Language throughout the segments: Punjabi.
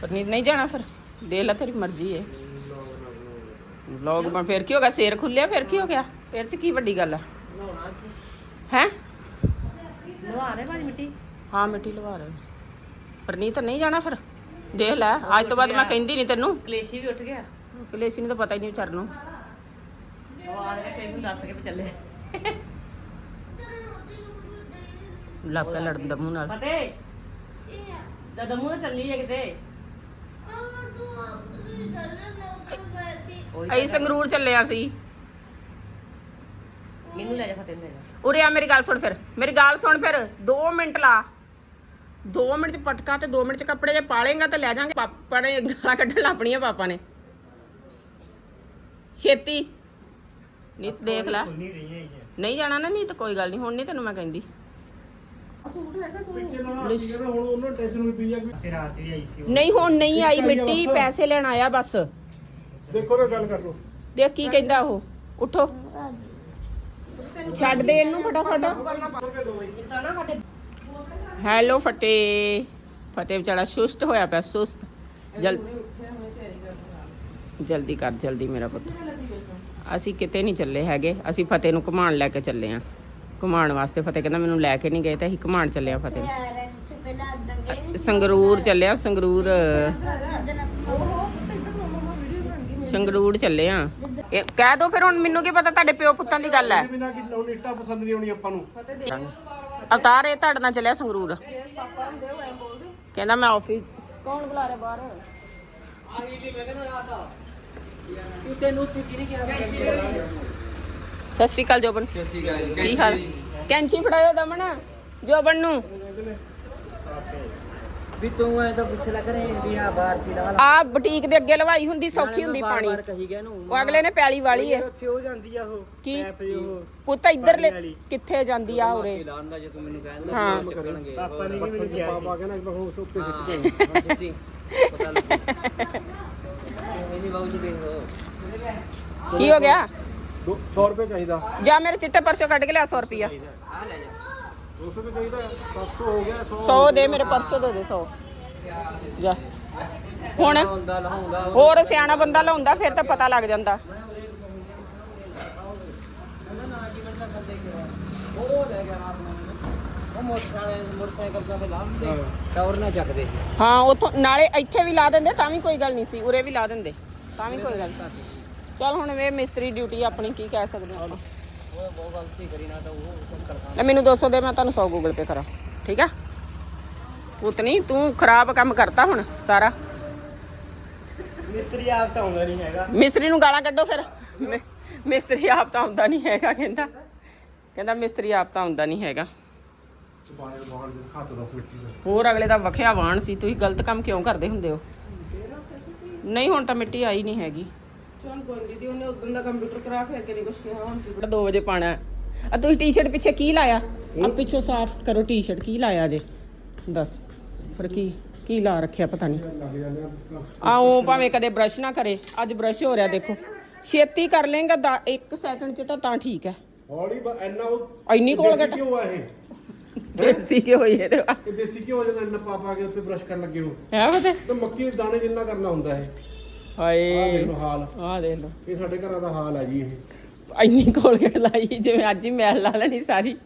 ਪਰਨੀਤ ਨਹੀਂ ਜਾਣਾ ਫਿਰ। ਦੇ ਲੈ ਤੇਰੀ ਮਰਜ਼ੀ ਹੈ ਵਲੌਗ ਬਣ ਫਿਰ ਕੀ ਹੋ ਗਿਆ? ਸ਼ੇਰ ਖੁੱਲਿਆ ਫਿਰ ਕੀ ਹੋ ਗਿਆ? ਫਿਰ ਚ ਕੀ ਵੱਡੀ ਗੱਲ ਆ? ਹੈ? ਲਵਾ ਰਹੇ ਭਾਜੀ ਮਿੱਟੀ। ਹਾਂ ਮਿੱਟੀ ਲਵਾ ਰਹੇ ਪਰਨੀਤ ਨਹੀਂ ਜਾਣਾ ਫਿਰ। ਦੇਖ ਲੈ ਅੱਜ ਤੋਂ ਬਾਅਦ ਮੈਂ ਕਹਿੰਦੀ ਨਹੀਂ ਤੈਨੂੰ। ਕਲੇਸ਼ੀ ਵੀ ਉੱਠ ਗਿਆ। ਕਲੇਸੀ ਨੂੰ ਤਾਂ ਪਤਾ ਹੀ ਨਹੀਂ ਵਿਚਾਰ ਨੂੰ। ਲਵਾ ਰਹੇ ਕਈ ਨੂੰ ਦੱਸ ਕੇ ਚੱਲੇ। ਲੱਪਿਆ ਲੜਨ ਦਾ ਮੂੰਹ ਨਾਲ। ਫਤਿਹ ਦਦਾ ਮੂੰਹ ਤੇ ਚੱਲੀ ਹੈ ਕਿਤੇ। ਅਸੀਂ ਸੰਗਰੂਰ ਚੱਲਿਆ ਸੀ। ਮੈਨੂੰ ਲੈ ਜਾ ਫਤਿਹ ਨੂੰ ਲੈ ਜਾ। ਉਰੇ ਆ ਮੇਰੀ ਗੱਲ ਸੁਣ ਫਿਰ। ਮੇਰੀ ਗੱਲ ਸੁਣ ਫਿਰ। 2 ਮਿੰਟ ਲਾ। 2 ਮਿੰਟ ਚ ਪਟਕਾ ਤੇ 2 ਮਿੰਟ ਚ ਕੱਪੜੇ ਜੇ ਪਾਲੇਗਾ ਤੇ ਲੈ ਜਾਾਂਗੇ। ਪਾਪਾ ਨੇ ਗਾਲਾਂ ਕੱਢਣ ਲੱਪਣੀਆਂ ਪਾਪਾ ਨੇ। ਛੇਤੀ। ਨੀਤ ਦੇਖ ਲੈ। ਨਹੀਂ ਜਾਣਾ ਨਾ ਨਹੀਂ ਤਾਂ ਕੋਈ ਗੱਲ ਨਹੀਂ ਹੁਣ ਨਹੀਂ ਤੈਨੂੰ ਮੈਂ ਕਹਿੰਦੀ। ਨਹੀਂ ਹੁਣ ਨਹੀਂ ਆਈ ਮਿੱਟੀ ਪੈਸੇ ਲੈਣ ਆਇਆ ਬਸ। ਦੇਖੋ ਨਾ ਗੱਲ ਕਰ ਲੋ ਦੇਖ ਕੀ ਕਹਿੰਦਾ ਉਹ। ਉਠੋ। ਛੱਡ ਦੇ ਇਹਨੂੰ ਫਟਾਫਟ। ਹੈਲੋ ਫਤਿਹ ਫਤਿਹ ਵਿਚਾਰਾ ਸੁਸਤ ਹੋਇਆ ਪਿਆ ਸੁਸਤ। ਜਲ ਜਲਦੀ ਕਰ ਜਲਦੀ ਮੇਰਾ ਪੁੱਤ। ਅਸੀਂ ਕਿਤੇ ਨਹੀਂ ਚੱਲੇ ਹੈਗੇ। ਅਸੀਂ ਫਤਿਹ ਨੂੰ ਘੁਮਾਉਣ ਲੈ ਕੇ ਚੱਲੇ ਆ। ਘੁਮਾਉਣ ਵਾਸਤੇ ਫਤਿਹ ਕਹਿੰਦਾ ਮੈਨੂੰ ਲੈ ਕੇ ਨਹੀਂ ਗਏ ਤਾਂ ਅਸੀਂ ਘੁਮਾਉਣ ਚੱਲੇ ਆ ਫਤਿਹ। ਨੂੰ। ਸੰਗਰੂਰ ਚੱਲੇ ਆ ਸੰਗਰੂਰ ਸੰਗਰੂਰ ਚੱਲੇ ਆ। ਇਹ ਕਹਿ ਦੋ ਫਿਰ ਹੁਣ ਮੈਨੂੰ ਕੀ ਪਤਾ ਤੁਹਾਡੇ ਪਿਓ ਪੁੱਤਾਂ ਦੀ ਗੱਲ ਹੈ। ਬਿਨਾ ਕਿ ਲਾਉਣ ਇੱਟਾਂ ਪਸੰਦ ਨਹੀਂ ਆਉਣੀ ਆਪਾਂ ਨੂੰ। ਅਵਤਾਰ ਇਹ ਤੁਹਾਡੇ ਨਾਲ ਚੱਲਿਆ ਸੰਗਰੂਰ। ਕਹਿੰਦਾ ਮੈਂ ਆਫਿਸ ਕੌਣ ਬੁਲਾ ਰਿਹਾ ਬਾਹਰ? ਸਤਿ ਸ਼੍ਰੀ ਅਕਾਲ ਜੋਬਨ। ਕੀ ਹਾਲ? ਕੈਂਚੀ ਫੜਾਇਓ ਦਮਨ ਜੋਬਨ ਨੂੰ। ਵੀ ਤੂੰ ਐ ਤਾਂ ਪੁੱਛ ਲੈ ਕਰੇ ਵੀ ਆ ਬਾਹਰ ਦੀ ਲਾ ਆ ਬੁਟੀਕ ਦੇ ਅੱਗੇ ਲਵਾਈ ਹੁੰਦੀ ਸੌਖੀ ਹੁੰਦੀ ਪਾਣੀ। ਉਹ ਅਗਲੇ ਨੇ ਪੈਲੀ ਵਾਲੀ ਹੈ। ਉੱਥੇ ਹੋ ਜਾਂਦੀ ਆ ਉਹ ਕੀ? ਪੁੱਤ ਇੱਧਰ ਲੈ ਕਿੱਥੇ ਜਾਂਦੀ ਆ ਉਰੇ? ਲਾਂਦਾ ਜੇ ਤੂੰ ਮੈਨੂੰ ਕਹਿੰਦਾ ਹਾਂ। ਚੱਕਣਗੇ। ਪਾਪਾ ਨੇ ਵੀ ਮੈਨੂੰ ਕਿਹਾ ਪਾਪਾ ਕਹਿੰਦਾ ਕਿ ਉਹ ਉੱਤੇ ਸਿੱਟ ਦੇ ਹਾਂ। ਸਿੱਧੀ ਪਤਾ ਲੱਗ। ਇਹ ਨਹੀਂ ਬਾਬੂ ਜੀ ਦੇਖੋ ਕੀ ਹੋ ਗਿਆ? 100 ਰੁਪਏ ਚਾਹੀਦਾ। ਜਾ ਮੇਰੇ ਚਿੱਟੇ ਪਰਸੋਂ ਕੱਢ ਕੇ ਲਿਆ 100 ਰੁਪਿਆ ਆ ਲੈ ਜਾ 200 ਰੁਪਏ ਚਾਹੀਦਾ 700 ਹੋ ਗਿਆ 100 100 ਦੇ ਮੇਰੇ ਪਰਸੋਂ ਦੇ ਦੇ 100 ਜਾ। ਹੁਣ ਹੋਰ ਸਿਆਣਾ ਬੰਦਾ ਲਾਉਂਦਾ ਫਿਰ ਤਾਂ ਪਤਾ ਲੱਗ ਜਾਂਦਾ। ਹਾਂ ਉਥੋਂ ਨਾਲੇ ਇੱਥੇ ਵੀ ਲਾ ਦਿੰਦੇ ਤਾਂ ਵੀ ਕੋਈ ਗੱਲ ਨਹੀਂ ਸੀ ਉਰੇ ਵੀ ਲਾ ਦਿੰਦੇ ਤਾਂ ਵੀ ਕੋਈ ਗੱਲ ਨਹੀਂ ਚਲ ਹੁਣ ਇਹ ਮਿਸਤਰੀ ਡਿਊਟੀ ਆਪਣੀ ਕੀ ਕਹਿ ਸਕਦੇ ਹਾਂ ਆਪਾਂ। ਉਹ ਬਹੁਤ ਗਲਤੀ ਕਰੀ ਨਾ ਤਾਂ ਉਹ ਕੁਝ ਕਰਦਾ ਲੈ ਮੈਨੂੰ 200 ਦੇ ਮੈਂ ਤੁਹਾਨੂੰ 100 ਗੂਗਲ ਪੇ ਕਰਾਂ। ਠੀਕ ਆ? ਪੁੱਤਨੀ ਤੂੰ ਖਰਾਬ ਕੰਮ ਕਰਤਾ ਹੁਣ ਸਾਰਾ। ਮਿਸਤਰੀ ਆਪ ਤਾਂ ਆਉਂਦਾ ਨਹੀਂ ਹੈਗਾ। ਮਿਸਤਰੀ ਨੂੰ ਗਾਲਾਂ ਕੱਢੋ ਫਿਰ। ਮਿਸਤਰੀ ਆਪ ਤਾਂ ਆਉਂਦਾ ਨਹੀਂ ਹੈਗਾ ਕਹਿੰਦਾ। ਕਹਿੰਦਾ ਮਿਸਤਰੀ ਆਪ ਤਾਂ ਆਉਂਦਾ ਨਹੀਂ ਹੈਗਾ। ਹੋਰ ਅਗਲੇ ਦਾ ਵਖਿਆ ਵਾਣ ਸੀ ਤੁਸੀਂ ਗਲਤ ਕੰਮ ਕਿਉਂ ਕਰਦੇ ਹੁੰਦੇ ਹੋ? ਨਹੀਂ ਹੁਣ ਤਾਂ ਮਿੱਟੀ ਆਈ ਨਹੀਂ ਹੈਗੀ। ਚਲ ਕੋਈ ਦੀਦੀ ਉਹਨੇ ਉਦੋਂ ਦਾ ਕੰਪਿਊਟਰ ਕਰਾ ਫਿਰ ਕੇ ਨਹੀਂ ਕੁਝ ਕਿਹਾ ਹੁਣ? 2 ਵਜੇ ਪਾਣਾ ਆ ਤੁਸੀਂ ਟੀ-ਸ਼ਰਟ ਪਿੱਛੇ ਕੀ ਲਾਇਆ? ਆ ਪਿੱਛੋਂ ਸਾਫ਼ ਕਰੋ ਟੀ-ਸ਼ਰਟ ਕੀ ਲਾਇਆ ਜੇ? ਦੱਸ। ਪਰ ਕੀ ਕੀ ਲਾ ਰੱਖਿਆ ਪਤਾ ਨਹੀਂ ਆਓ ਭਾਵੇਂ ਕਦੇ ਬ੍ਰਸ਼ ਨਾ ਕਰੇ ਅੱਜ ਬ੍ਰਸ਼ ਹੋ ਰਿਹਾ ਦੇਖੋ। ਛੇਤੀ ਕਰ ਲੇਗਾ 1 ਸੈਕਿੰਡ ਚ ਤਾਂ ਤਾਂ ਠੀਕ ਹੈ। ਹੌਲੀ ਬ- ਇੰਨਾ ਉਹ ਇੰਨੀ ਕੋਲ ਦੇਸੀ ਘਿਓ ਆ ਇਹ? ਦੇਸੀ ਕਿ ਹੋਈ ਇਹਦੇ ਇਹ ਦੇਸੀ ਘਿਓ ਜਦੋਂ ਇੰਨਾ ਪਾ ਪਾ ਕੇ ਉੱਤੇ ਬ੍ਰਸ਼ ਕਰਨ ਲੱਗੇ ਹੋ? ਹੈ ਪਤਾ? ਤੇ ਮੱਕੀ ਦੇ ਦਾਣੇ ਜਿੰਨਾ ਕਰਨਾ ਹੁੰਦਾ ਇਹ। ਆਹ ਹਾਏ ਦੇਖ ਲਓ ਹਾਲ। ਆਹ ਦੇਖ ਲਓ। ਇਹ ਸਾਡੇ ਘਰਾਂ ਦਾ ਹਾਲ ਹੈ ਜੀ ਇਹ। ਇੰਨੀ ਕੋਲਗੇਟ ਲਾਈ ਜਿਵੇਂ ਅੱਜ ਹੀ ਮੈਲ ਲਾ ਲੈਣੀ ਸਾਰੀ।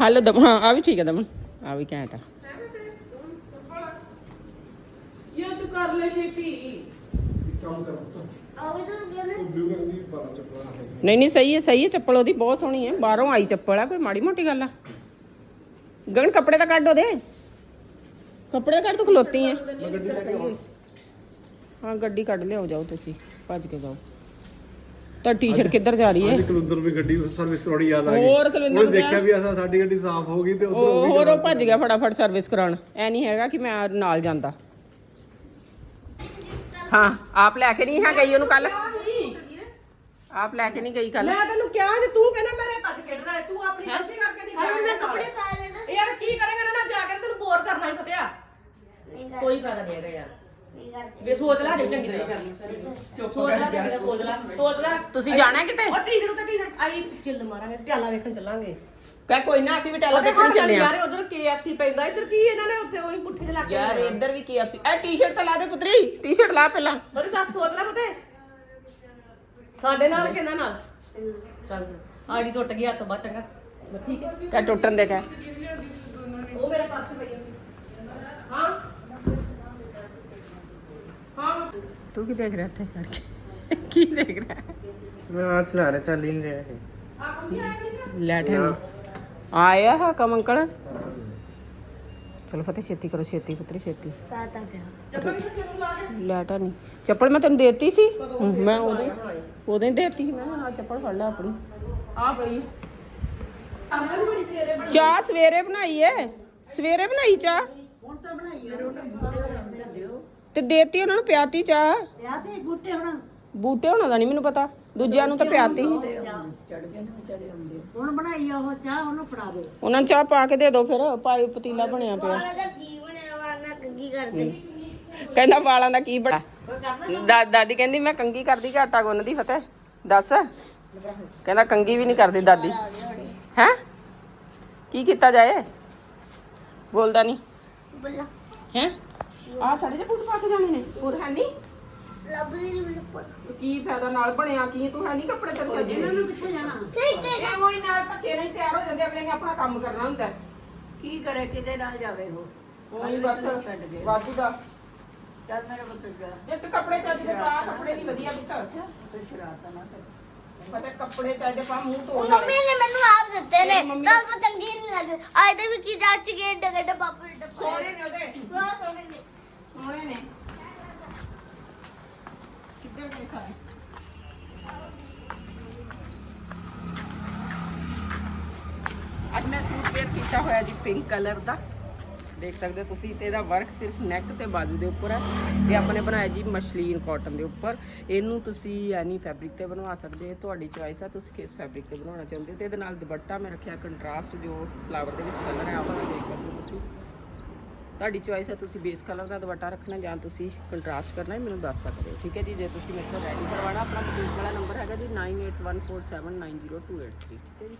ਹਲ ਦਮ ਹਾਂ ਆ ਵੀ ਠੀਕ ਹੈ ਦਮਨ। ਆ ਵੀ ਘੈਂਟ ਆ। ਯਾ ਤੂੰ ਕਰ ਲੈ ਛੇਤੀ। ਕੰਮ ਕਰ ਉਹ ਬਿਊਗਰ ਦੀ ਬਾਰਾ ਚੱਪਲਾਂ ਹੈ ਨਹੀਂ ਨਹੀਂ ਸਹੀ ਹੈ ਸਹੀ ਹੈ। ਚੱਪਲ ਉਹਦੀ ਬਹੁਤ ਸੋਹਣੀ ਹੈ। ਬਾਹਰੋਂ ਆਈ ਚੱਪਲ ਆ ਕੋਈ ਮਾੜੀ ਮੋਟੀ ਗੱਲ ਆ। ਗਗਨ ਕੱਪੜੇ ਤਾਂ ਕੱਢ ਉਹਦੇ। ਕੱਪੜੇ ਕੱਢ ਤੂੰ ਖਲੋਤੀ ਆਵਾਂ ਹਾਂ ਗੱਡੀ ਕੱਢ ਲਿਆਓ ਜਾਓ ਤੁਸੀਂ ਭੱਜ ਕੇ ਜਾਓ। ਤਾਂ ਟੀ-ਸ਼ਰਟ ਕਿੱਧਰ ਜਾ ਰਹੀ ਹੈ? ਅੱਜ ਕੁਲੰਦਰ ਵੀ ਗੱਡੀ ਸਰਵਿਸ ਕਰਾਉਣੀ ਯਾਦ ਆ ਗਈ। ਹੋਰ ਕੁਲਵਿੰਦਰ ਉਹਨੇ ਦੇਖਿਆ ਵੀ ਅਸਾਂ ਸਾਡੀ ਗੱਡੀ ਸਾਫ਼ ਹੋ ਗਈ ਤੇ ਉਧਰ ਉਹ ਹੋਰ ਉਹ ਭੱਜ ਗਿਆ ਫਟਾਫਟ ਸਰਵਿਸ ਕਰਾਉਣ। ਐ ਨਹੀਂ ਹੈਗਾ ਕਿ ਮੈਂ ਨਾਲ ਜਾਂਦਾ। ਹਾਂ ਆਪ ਲੈ ਕੇ ਨਹੀਂ ਹਾਂ ਗਈ ਉਹਨੂੰ ਕੱਲ ਆਪ ਲੈ ਕੇ ਨਹੀਂ ਗਈ ਕੱਲ ਮੈਂ ਤੈਨੂੰ ਕਿਹਾ ਜੇ ਤੂੰ ਕਹਿੰਦਾ ਮੇਰੇ ਹੱਥ ਖੇਡਦਾ ਤੂੰ ਆਪਣੀ ਗਲਤੀ ਕਰਕੇ ਨਹੀਂ ਮੈਂ ਕੱਪੜੇ ਪਾ ਲੈਣਾ। ਯਾਰ ਕੀ ਕਰੇਗਾ ਨਾ ਬੋਰ ਕਰਨਾ ਹੀ ਪਤਿਆ। ਕੋਈ ਫਾਇਦਾ ਨਹੀਂ ਹੈਗਾ ਯਾਰ। ਵੇ ਸੋਚ ਲੈ ਜੇ ਚੰਗੀ ਤਰ੍ਹਾਂ। ਸੋਚ ਲੈ ਚੰਗੀ ਤਰ੍ਹਾਂ ਸੋਚ ਲੈ ਸੋਚ ਲੈ। ਤੁਸੀਂ ਜਾਣਾ ਕਿਤੇ? ਉਹ ਟੀ-ਸ਼ਰਟ ਤੇ ਟੀ-ਸ਼ਰਟ ਆਈ ਚਿੱਲ ਮਾਰਾਂਗੇ ਟਿਆਲਾ ਵੇਖਣ ਚੱਲਾਂਗੇ। ਕਹ ਕੋਈ ਨਾ ਅਸੀਂ ਵੀ ਟੈਲਾ ਦੇਖਣ ਚੱਲੇ ਆ ਯਾਰ ਉਧਰ KFC ਪੈਂਦਾ ਇੱਧਰ ਕੀ ਇਹਨਾਂ ਨੇ ਉੱਥੇ ਉਹੀ ਪੁੱਠੇ ਜਿਹੇ ਲੱਗੇ ਯਾਰ ਇੱਧਰ ਵੀ KFC ਇਹ ਟੀ-ਸ਼ਰਟ ਤਾਂ ਲਾ ਦੇ ਪੁੱਤਰੀ ਟੀ-ਸ਼ਰਟ ਲਾ ਪਹਿਲਾਂ। ਬੜੀ ਦੱਸ ਸੋਚ ਲੈ ਪਤੇ। ਸਾਡੇ ਨਾਲ ਕਿੰਨਾ ਨਾਲ? ਚੱਲ ਆੜੀ ਟੁੱਟ ਗਈ ਹੱਥ ਬਾ ਚੰਗਾ। ਮੈਂ ਠੀਕ ਹੈ ਕਹ ਟੁੱਟਣ ਦੇ ਕਹਿ। ਤੂੰ ਕੀ ਦੇਖ ਰਿਹਾ ਇੱਥੇ ਖੜ ਕੇ ਕੀ ਦੇਖ ਰਿਹਾ? ਮੈਂ ਆ ਚਲਾ ਰਿਹਾ ਚੱਲ ਹੀ ਨਹੀਂ ਰਿਹਾ ਇਹ। ਆਇਆ ਹੈ ਕਮ ਅੰਕਲ? ਚਲੋ ਫਤਿਹ ਛੇਤੀ ਕਰੋ ਛੇਤੀ ਪੁੱਤਰੀ ਛੇਤੀ। ਪਤਾ ਪਿਆ। ਲੈਟ ਹੈ ਨਹੀਂ। ਚੱਪਲ ਮੈਂ ਤੈਨੂੰ ਦੇਤੀ ਸੀ? ਮੈਂ ਉਦੋਂ ਹੀ- ਦੇਤੀ। ਸੀ। ਮੈਂ ਆ ਚੱਪਲ ਫੜ ਲੈ ਆਪਣੀ। ਆ ਗਈ। ਚਾਹ ਸਵੇਰੇ ਬਣਾਈ ਏ। ਸਵੇਰੇ ਬਣਾਈ ਚਾਹ? ਹੁਣ ਤਾਂ ਬਣਾਈ ਹੈ ਰੋਟੀ। ਤੇ ਦੇਤੀ ਉਹਨਾਂ ਨੂੰ ਪਿਆਤੀ ਚਾਹ? ਤੇ ਬੂਟੇ ਹੁਣ। ਬੂਟੇ ਹੋਣਾ ਦਾ ਨਹੀਂ ਮੈਨੂੰ ਪਤਾ। ਦੂਜਿਆਂ ਨੂੰ ਤਾਂ ਪਿਆਤੀ ਸੀ। ਹੁਣ ਬਣਾਈ ਆ ਉਹ ਚਾਹ ਉਹਨੂੰ ਫੜਾ ਦੇ ਉਹਨਾਂ ਨੂੰ ਚਾਹ ਪਾ ਕੇ ਦੇ ਦਿਓ ਫਿਰ ਪਾਈ ਪਤੀਲਾ ਬਣਿਆ ਪਿਆ। ਕਹਿੰਦਾ ਵਾਲਾਂ ਦਾ ਕੀ ਬਣਾ ਦਾ- ਦਾਦੀ ਕਹਿੰਦੀ ਮੈਂ ਕੰਗੀ ਕਰਦੀ ਕਿ ਆਟਾ ਗੁੰਨਦੀ ਫਤਿਹ? ਦੱਸ? ਕਹਿੰਦਾ ਕੰਗੀ ਵੀ ਨਹੀਂ ਕਰਦੀ ਦਾਦੀ। ਹੈ? ਕੀ ਕੀਤਾ ਜਾਏ? ਬੋਲਦਾ ਨਹੀਂ। ਬੋਲਾ। ਹੈ? ਆ ਸਾਡੇ ਦੇ ਬੂਟ ਪਾ ਕੇ ਜਾਣੇ ਨੇ। ਹੋਰ ਹੈ ਨਹੀਂ ਲੱਭ ਲਈ ਕੀ ਫਾਇਦਾ ਨਾਲ ਬਣਿਆ ਕੀ? ਤੂੰ ਹੈ ਨਹੀਂ ਕੱਪੜੇ ਤੇ ਚੱਜੇ ਇਹਨਾਂ ਨੂੰ ਕਿੱਥੇ ਜਾਣਾ? ਠੀਕ ਤੇ ਇਹ ਮੋਈ ਨਾਲ ਧੱਕੇ ਨਹੀਂ ਤਿਆਰ ਹੋ ਜਾਂਦੇ ਅਗਲੇ ਨੇ ਆਪਣਾ ਕੰਮ ਕਰਨਾ ਹੁੰਦਾ। ਹੈ। ਕੀ ਕਰੇ ਕਿਤੇ ਨਾਲ ਜਾਵੇ ਉਹ? ਉਹੀ ਬਸ। ਵਾਧੂ ਦਾ। ਚੱਲ ਮੇਰੇ ਪੁੱਤ ਜਾ। ਇੱਕ ਕੱਪੜੇ ਚੱਜ ਦੇ ਪਾ ਕੱਪੜੇ ਨਹੀਂ ਵਧੀਆ ਬੁੱਤ ਤੇ ਸ਼ਰਾਰਤਾਂ ਨਾ ਕਰ। ਪਤਾ ਕੱਪੜੇ ਚੱਜ ਦੇ ਪਾ ਮੂੰਹ ਧੋਣ ਮੰਮੀ ਨੇ ਮੈਨੂੰ ਆਪ ਦਿੱਤੇ ਨੇ। ਤਾਂ ਕੋ ਚੰਗੀ ਨਹੀਂ ਲੱਗ ਆਏ ਤੇ ਵੀ ਕੀ ਰੱਚ ਕੇ ਡਗੇ ਡਾ ਬਾਪੂ ਦੇ ਡੱਬਾ ਸੋਹਣੇ ਨੇ ਉਹਦੇ। ਸਵਾ ਸੋਹਣੇ ਨੇ। ਸੋਹਣੇ ਨੇ। ਕਿੱਧਰ ਗਏ ਸਾਰੇ? ਅੱਜ ਮੈਂ ਸੂਟ ਵੇਅਰ ਕੀਤਾ ਹੋਇਆ ਜੀ ਪਿੰਕ ਕਲਰ ਦਾ। ਦੇਖ ਸਕਦੇ ਹੋ ਤੁਸੀਂ, ਤੇ ਇਹਦਾ ਵਰਕ ਸਿਰਫ ਨੈਕ ਤੇ ਬਾਜੂ ਦੇ ਉੱਪਰ ਹੈ ਇਹ ਨੇ ਬਣਾਇਆ ਜੀ ਮਸ਼ਲੀਨ ਕਾਟਨ ਦੇ ਉੱਪਰ। ਇਹਨੂੰ ਤੁਸੀਂ ਐਨੀ ਫੈਬਰਿਕ ਤੇ ਬਣਵਾ ਸਕਦੇ ਹੋ, ਤੁਹਾਡੀ ਚੁਆਇਸ ਹੈ, ਤੁਸੀਂ ਕਿਸ ਫੈਬਰਿਕ ਤੇ ਬਣਾਉਣਾ ਚਾਹੁੰਦੇ ਹੋ ਤੇ ਇਹਦੇ ਨਾਲ ਦੁਪੱਟਾ ਮੈਂ ਰੱਖਿਆ ਕੰਟਰਾਸਟ ਜੋ ਫਲਾਵਰ ਦੇ ਵਿੱਚ ਕਲਰ ਹੈ, ਆਹ ਦੇਖ ਸਕਦੇ ਹੋ ਤੁਸੀਂ। ਤੁਹਾਡੀ ਚੁਆਇਸ ਹੈ, ਤੁਸੀਂ ਬੇਸ ਕਲਰ ਦਾ ਦੁਪੱਟਾ ਰੱਖਣਾ ਜਾਂ ਤੁਸੀਂ ਕੰਟਰਾਸਟ ਕਰਨਾ ਹੈ ਮੈਨੂੰ ਦੱਸ ਸਕਦੇ ਹੋ, ਠੀਕ ਹੈ ਜੀ? ਜੇ ਤੁਸੀਂ ਮੇਰੇ ਤੋਂ ਰੈਡੀ ਕਰਵਾਉਣਾ, ਆਪਣਾ ਬੁਟੀਕ ਵਾਲਾ ਨੰਬਰ ਹੈਗਾ ਜੀ 9814790283 ਠੀਕ ਹੈ ਜੀ?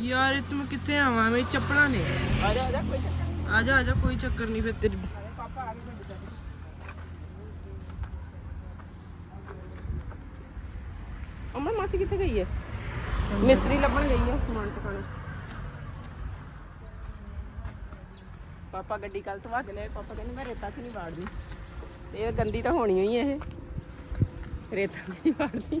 ਯਾਰ ਇਹ ਤੂੰ ਕਿੱਥੇ ਆਵਾਂ? ਮੇਰੀ ਚੱਪਲਾਂ ਨੇ। ਆ ਜਾ ਆ ਜਾ, ਕੋਈ ਚੱਕਰ ਨਹੀਂ ਫਿਰ ਤੇਰੀ। ਪਾਪਾ ਮਾਸੀ ਕਿੱਥੇ ਗਈ ਹੈ ਮਿਸਤਰੀ ਲੱਭਣ ਗਈ ਹੈ ਸਮਾਨ ਟਿਕਾਣਾ ਪਾਪਾ ਗੱਡੀ ਕੱਲ ਤੋਂ ਵਾਜ ਪਾਪਾ ਕਹਿੰਦੇ ਮੈਂ ਰੇਤਾ 'ਚ ਨਹੀਂ ਵਾੜਦੀ? ਇਹ ਗੰਦੀ ਤਾਂ ਹੋਣੀ ਹੋਈ ਇਹ। ਰੇਤਾ 'ਚ ਨਹੀਂ ਵਾੜਦੀ?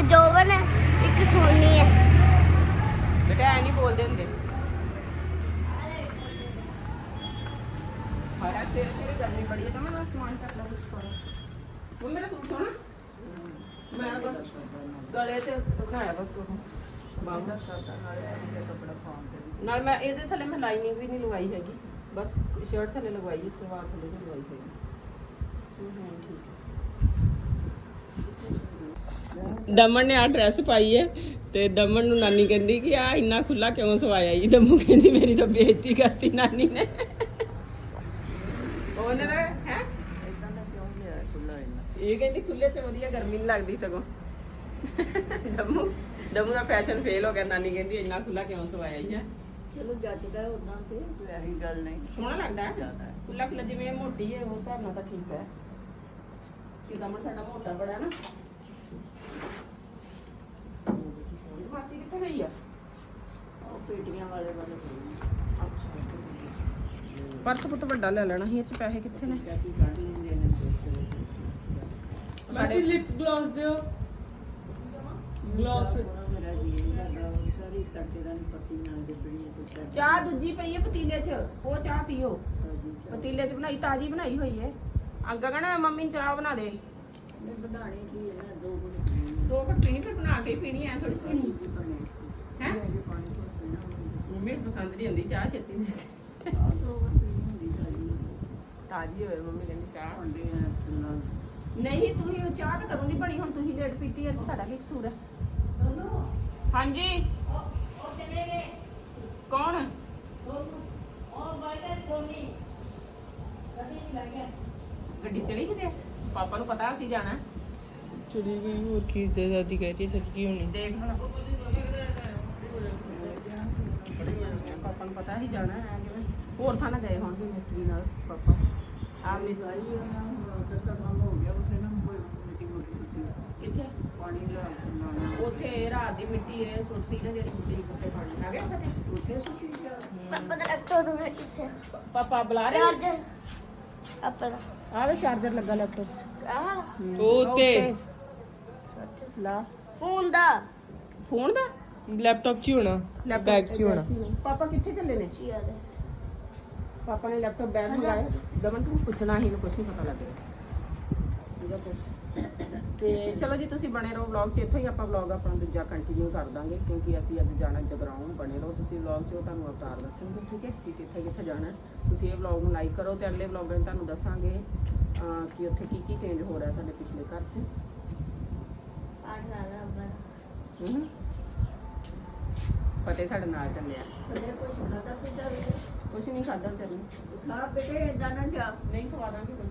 ਇੱਕ ਜੋਵਨ ਹੈ ਇੱਕ ਸੋਨੀ ਹੈ। ਬੇਟਾ ਐ ਨਹੀਂ ਬੋਲਦੇ ਹੁੰਦੇ। ਹਾਰਾ ਸਿਰ ਸਿਰ ਗਰਮੀ ਬੜੀ ਹੈ ਤਾਂ ਮੈਂ ਬਸ ਸਮਾਨ ਚੱਕ ਲਾਂ ਕੁਛ ਥੋੜਾ ਉਹ ਮੇਰਾ ਸੂਟ ਸੋਹਣਾ? ਮੈਂ ਬਸ ਗਲੇ ਤੇ ਬਣਾਇਆ ਬਸ ਉਹ ਬਾਹਰ ਸ਼ਰਟਾਂ ਨਾਲ ਇਹ ਕੱਪੜਾ ਪਾਉਣ ਤੇ ਨਾਲ ਮੈਂ ਇਹਦੇ ਥੱਲੇ ਮੈਂ ਲਾਈਨਿੰਗ ਵੀ ਨਹੀਂ ਲਗਾਈ ਹੈਗੀ। ਬਸ ਸ਼ਰਟ ਥੱਲੇ ਲਗਵਾਈ ਹੈ ਸਲਵਾਰ ਥੱਲੇ ਨਹੀਂ ਲਗਵਾਈ ਹੈਗੀ। ਹੂੰ ਠੀਕ ਹੈ। ਦਮਨ ਨੇ ਆ ਡਰੈਸ ਪਾਈ ਹੈ ਤੇ ਦਮਨ ਨੂੰ ਨਾਨੀ ਕਹਿੰਦੀ ਕਿ ਆ ਇੰਨਾ ਖੁੱਲਾ ਕਿਉਂ ਸਵਾਇਆ ਜੀ? ਦਮੂ ਕਹਿੰਦੀ ਮੇਰੀ ਤਾਂ ਬੇਇੱਜ਼ਤੀ ਕਰਤੀ ਨਾਨੀ ਨੇ। ਉਹਨੇ ਨਾ ਹੈ? ਇਹ ਕਹਿੰਦੀ ਖੁੱਲੇ ਚ ਵਧੀਆ ਗਰਮੀ ਨਹੀਂ ਲੱਗਦੀ ਸਗੋਂ। ਦਮੂ ਦਮੂ ਦਾ ਫੈਸ਼ਨ ਫੇਲ ਹੋ ਗਿਆ। ਨਾਨੀ ਕਹਿੰਦੀ ਇੰਨਾ ਖੁੱਲਾ ਕਿਉਂ ਸਵਾਇਆ ਜੀ? ਹੈ ਚਲੋ ਜੱਜਦਾ ਉਦਾਂ ਤੇ। ਇਹੀ ਗੱਲ ਨਹੀਂ। ਸੋਹਣਾ ਲੱਗਦਾ ਹੈ। ਖੁੱਲਾ ਖੁੱਲਾ ਜਿਵੇਂ ਮੋਟੀ ਹੈ ਉਸ ਹਿਸਾਬ ਨਾਲ ਤਾਂ ਠੀਕ ਹੈ। ਕਿ ਦਮਨ ਸਾਡਾ ਮੋਟਾ ਬੜਾ ਨਾ। ਪਰਸ ਪੁੱਤ ਵੱਡਾ ਲੈ ਲੈਣਾ ਸੀ ਇਹ ਚ ਪੈਸੇ ਕਿੱਥੇ ਨੇ? ਮਾਸੀ ਲਿਪ ਗਲਾਸ ਦਿਓ। ਗਲਾਸ। ਚਾਹ ਦੂਜੀ ਪਈ ਹੈ ਪਤੀਲੇ 'ਚ ਉਹ ਚਾਹ ਪੀਓ। ਪਤੀਲੇ 'ਚ ਬਣਾਈ ਤਾਜ਼ੀ ਬਣਾਈ ਹੋਈ ਹੈ ਅੱਗਾ ਕਹਣਾ ਮੰਮੀ ਚਾਹ ਬਣਾ ਦੇ। ਬਣਾਣੀ ਕੀ ਹੈ ਦੋ ਦੋ ਘੱਟ ਪੀਣੀ ਫਿਰ ਬਣਾ ਕੇ ਹੀ? ਪੀਣੀ ਐ ਥੋੜੀ ਪੀਣੀ ਹੈ ਮੰਮੀ ਨੂੰ ਪਸੰਦ ਨਹੀਂ ਹੁੰਦੀ ਚਾਹ ਛੇਤੀ ਦੇ ਤਾਜੀ ਹੋਵੇ ਮੰਮੀ ਕਹਿੰਦੀ ਚਾਹ। ਨਹੀਂ ਤੁਸੀਂ ਉਹ ਚਾਹ ਤਾਂ ਕਦੋਂ ਦੀ ਬਣੀ? ਹੁਣ ਤੁਸੀਂ ਲੇਟ ਪੀਤੀ ਅੱਜ ਤੁਹਾਡਾ ਕੀ ਕਸੂਰ ਹੈ ਹਾਂਜੀ। ਕੌਣ? ਗੱਡੀ ਚਲੀ ਕਿਤੇ? ਪਾਪਾ ਨੂੰ ਪਤਾ ਅਸੀਂ ਜਾਣਾ। ਚਲੀ ਗਈ ਹੋਰ ਕੀ ਤੇ ਦਾਦੀ ਕਹਿ ਰਹੀ ਸੱਚੀ ਹੋਣੀ। ਦੇਖ ਹੁਣ। ਪਾਪਾ ਨੂੰ ਪਤਾ ਹੀ ਜਾਣਾ ਹੈ ਜਿਵੇਂ ਹੋਰ ਥਾਂ ਨਾ ਗਏ ਹੋਣਗੇ ਮਿਸਤਰੀ ਨਾਲ ਪਾਪਾ। ਆ ਮਿਸਤਰੀ ਕਿੱਥੇ? ਉੱਥੇ ਰਾਤ ਦੀ ਮਿੱਟੀ ਹੈ ਸੁੱਟੀ ਨਾ ਜਿਹੜੀ ਮਿੱਟੀ ਕੁੱਤੇ ਪਾਣੀ ਆ ਗਿਆ ਪਤਾ? ਪਾਪਾ ਦਾ ਲੈਪਟਾਪ ਤੋਂ ਕਿੱਥੇ ਪਾਪਾ ਬੁਲਾ ਰਹੇ ਚਾਰਜਰ। ਪਾਪਾ ਦਾ। ਆਵੇ ਚਾਰਜਰ ਲੱਗਾ ਲੈਪਟਾਪ ਆਹ। ਉਹ ਤੇ ਲਾ। ਫੋਨ ਦਾ। ਫੋਨ ਦਾ? ਲੈਪਟਾਪ 'ਚ ਹੀ ਹੋਣਾ। ਬੈਗ 'ਚ ਹੀ ਹੋਣਾ। ਪਾਪਾ ਕਿੱਥੇ ਚੱਲੇ ਨੇ? ਪਾਪਾ ਨੇ ਲੈਪਟਾਪ ਬੈਗ ਮੰਗਾਇਆ ਦਮਨ ਤੂੰ ਪੁੱਛਣਾ ਹੀ ਨੂੰ ਕੁਝ ਨਹੀਂ ਪਤਾ ਲੱਗਿਆ ਇਹਦਾ ਕੁਛ। ਤੇ ਚਲੋ ਜੀ ਤੁਸੀਂ ਬਣੇ ਰਹੋ ਵਲੌਗ 'ਚ। ਇੱਥੋਂ ਹੀ ਆਪਾਂ ਵਲੌਗ ਆਪਣਾ ਦੂਜਾ ਕੰਟੀਨਿਊ ਕਰ ਦਾਂਗੇ ਕਿਉਂਕਿ ਅਸੀਂ ਅੱਜ ਜਾਣਾ ਜਗਰਾਉਂ। ਬਣੇ ਰਹੋ ਤੁਸੀਂ ਵਲੌਗ 'ਚ ਉਹ ਤੁਹਾਨੂੰ ਅਵਤਾਰ ਦੱਸਾਂਗੇ ਠੀਕ ਹੈ? ਕਿ ਕਿੱਥੇ ਕਿੱਥੇ ਜਾਣਾ। ਤੁਸੀਂ ਇਹ ਵਲੌਗ ਨੂੰ ਲਾਈਕ ਕਰੋ ਤੇ ਅਗਲੇ ਵਲੌਗਾਂ 'ਚ ਤੁਹਾਨੂੰ ਦੱਸਾਂਗੇ ਕਿ ਉੱਥੇ ਕੀ ਕੀ ਚੇਂਜ ਹੋ ਰਿਹਾ ਸਾਡੇ ਪਿਛਲੇ ਘਰ 'ਚ। ਆਠ ਲਾ ਲਾ ਅੱਬਾ ਹੂੰ। ਫਤਿਹ ਸਾਡੇ ਨਾਲ ਚੱਲਿਆ ਕੁਝ ਨਹੀਂ। ਖਾਦਾ ਚੱਲ ਨਹੀਂ ਖਵਾ ਦਾਂਗੇ ਕੁਝ